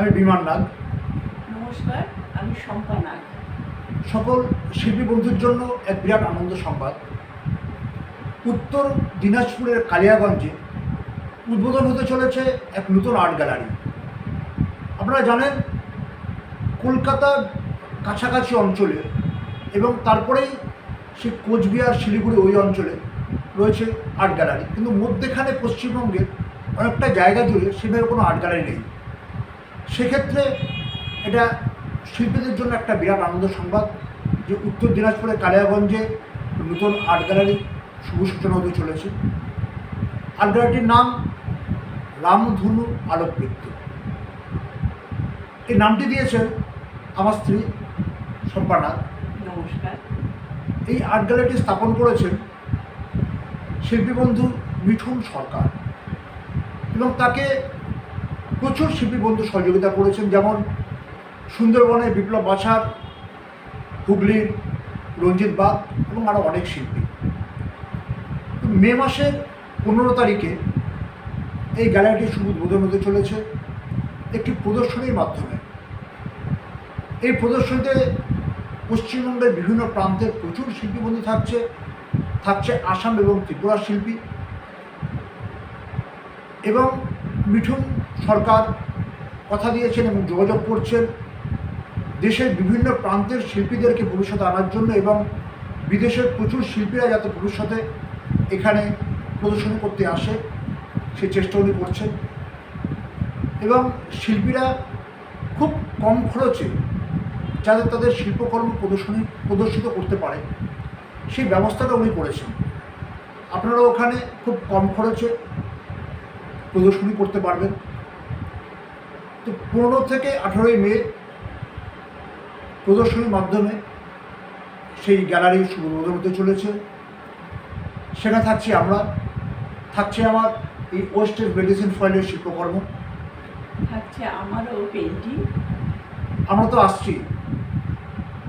আমি বিমান নাগ। নমস্কার আমি শম্পা নাগ। সকল শিল্পী বন্ধুর জন্য এক বিরাট আনন্দ সংবাদ। উত্তর দিনাজপুরের কালিয়াগঞ্জে উদ্বোধন হতে চলেছে এক নতুন আর্ট গ্যালারি। আপনারা জানেন কলকাতার কাছাকাছি অঞ্চলে এবং তারপরেই সে কোচবিহার শিলিগুড়ি ওই অঞ্চলে রয়েছে আর্ট গ্যালারি। কিন্তু মধ্যেখানে পশ্চিমবঙ্গের অনেকটা জায়গা জুড়ে সেভাবে কোনো আর্ট গ্যালারি নেই। সেক্ষেত্রে এটা শিল্পীদের জন্য একটা বিরাট আনন্দ সংবাদ যে উত্তর দিনাজপুরের কালিয়াগঞ্জে নতুন আর্ট গ্যালারি শুভ সূচনা হতে চলেছে। আর্ট গ্যালারিটির নাম রামধনু আলোকবৃত্ত। এই নামটি দিয়েছেন আমার স্ত্রী সম্পানাথ নমস্কার। এই আর্ট গ্যালারিটি স্থাপন করেছেন শিল্পী বন্ধু মিঠুন সরকার এবং তাকে প্রচুর শিল্পী বন্ধু সহযোগিতা করেছেন, যেমন সুন্দরবনে বিপ্লব বাছার হুগলির রঞ্জিত বাগ এবং আরও অনেক শিল্পী। মে মাসের পনেরো তারিখে এই গ্যালারিটি শুভ উদ্বোধন হতে চলেছে একটি প্রদর্শনীর মাধ্যমে। এই প্রদর্শনীতে পশ্চিমবঙ্গের বিভিন্ন প্রান্তের প্রচুর শিল্পী বন্ধু থাকছে থাকছে আসাম এবং ত্রিপুরার শিল্পী এবং মিঠুন সরকার কথা দিয়েছেন এবং যোগাযোগ করছেন। দেশের বিভিন্ন প্রান্তের শিল্পীদেরকে ভবিষ্যতে আনার জন্য এবং বিদেশের প্রচুর শিল্পীরা যাতে ভবিষ্যতে এখানে প্রদর্শনী করতে আসে, সে চেষ্টা উনি করছেন। এবং শিল্পীরা খুব কম খরচে যাতে তাদের শিল্পকর্ম প্রদর্শনী প্রদর্শিত করতে পারে, সেই ব্যবস্থাটা উনি করেছেন। আপনারা ওখানে খুব কম খরচে প্রদর্শনী করতে পারবেন। তো পনেরো থেকে আঠেরোই মে প্রদর্শনীর মাধ্যমে সেই গ্যালারি উদ্বোধন হতে চলেছে। সেখানে থাকছি আমরা। থাকছে আমার এই ওয়েস্টের মেডিসিন ফয়েলের শিল্পকর্ম। থাকছে আমারও পেন্টিং আমরা তো আসছি।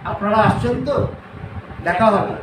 আপনারা আসছেন তো? দেখা হবে।